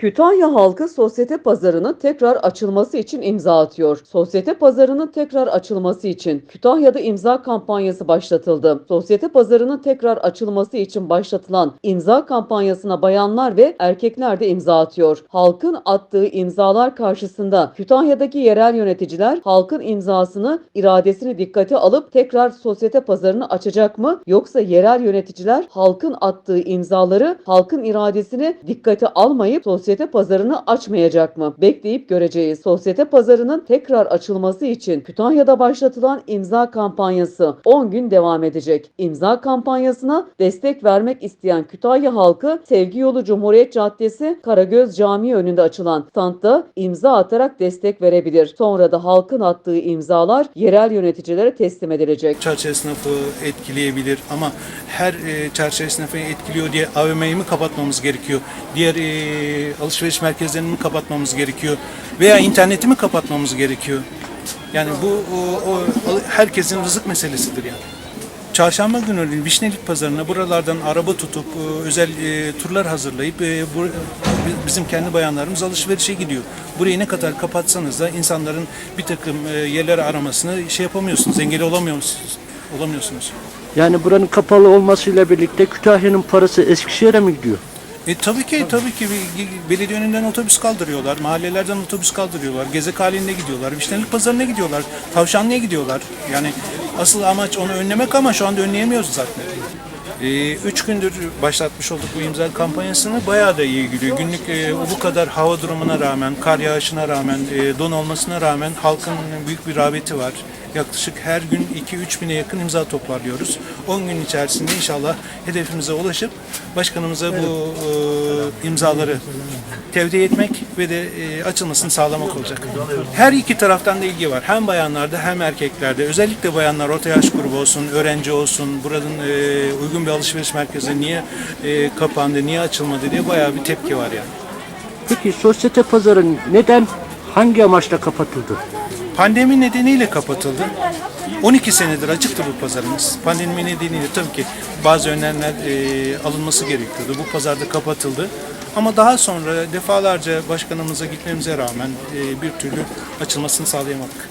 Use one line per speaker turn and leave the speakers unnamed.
Kütahya halkı sosyete pazarının tekrar açılması için imza atıyor. Sosyete pazarının tekrar açılması için Kütahya'da imza kampanyası başlatıldı. Sosyete pazarının tekrar açılması için başlatılan imza kampanyasına bayanlar ve erkekler de imza atıyor. Halkın attığı imzalar karşısında Kütahya'daki yerel yöneticiler halkın imzasını, iradesini dikkate alıp tekrar sosyete pazarını açacak mı? Yoksa yerel yöneticiler halkın attığı imzaları, halkın iradesini dikkate almayıp sosyete pazarını açmayacak mı? Bekleyip göreceğiz. Sosyete pazarının tekrar açılması için Kütahya'da başlatılan imza kampanyası 10 gün devam edecek. İmza kampanyasına destek vermek isteyen Kütahya halkı Sevgi Yolu Cumhuriyet Caddesi Karagöz Camii önünde açılan standta imza atarak destek verebilir. Sonra da halkın attığı imzalar yerel yöneticilere teslim edilecek.
çarşı esnafı etkileyebilir ama her e, çarşı etkiliyor diye AVM'yi mi kapatmamız gerekiyor? Diğer e, alışveriş merkezlerini mi kapatmamız gerekiyor? Veya interneti mi kapatmamız gerekiyor? Yani bu o, o, herkesin rızık meselesidir yani. Çarşamba günü Vişnelik Pazarı'na buralardan araba tutup e, özel e, turlar hazırlayıp e, bu, bizim kendi bayanlarımız alışverişe gidiyor. Burayı ne kadar kapatsanız da insanların bir takım e, yerleri aramasını şey yapamıyorsunuz, engel olamıyorsunuz. Olamıyorsunuz.
Yani buranın kapalı olmasıyla birlikte Kütahya'nın parası Eskişehir'e mi gidiyor?
E tabii ki tabii ki belediye önünden otobüs kaldırıyorlar, mahallelerden otobüs kaldırıyorlar, gezek halinde gidiyorlar, Vişnelik Pazarı'na gidiyorlar, Tavşanlı'ya gidiyorlar. Yani asıl amaç onu önlemek ama şu anda önleyemiyoruz zaten. E, üç gündür başlatmış olduk bu imza kampanyasını bayağı da iyi gidiyor. Günlük e, bu kadar hava durumuna rağmen, kar yağışına rağmen, e, don olmasına rağmen halkın büyük bir rağbeti var. Yaklaşık her gün 2-3 bine yakın imza toparlıyoruz. 10 gün içerisinde inşallah hedefimize ulaşıp başkanımıza bu e, imzaları tevdi etmek ve de e, açılmasını sağlamak olacak. Her iki taraftan da ilgi var. Hem bayanlarda hem erkeklerde. Özellikle bayanlar orta yaş grubu olsun, öğrenci olsun, buranın e, uygun bir alışveriş merkezi niye e, kapandı, niye açılmadı diye bayağı bir tepki var yani.
Peki sosyete pazarı neden, hangi amaçla kapatıldı?
Pandemi nedeniyle kapatıldı. 12 senedir açıktı bu pazarımız. Pandemi nedeniyle tabii ki bazı önlemler e, alınması gerekiyordu. Bu pazarda kapatıldı. Ama daha sonra defalarca başkanımıza gitmemize rağmen e, bir türlü açılmasını sağlayamadık.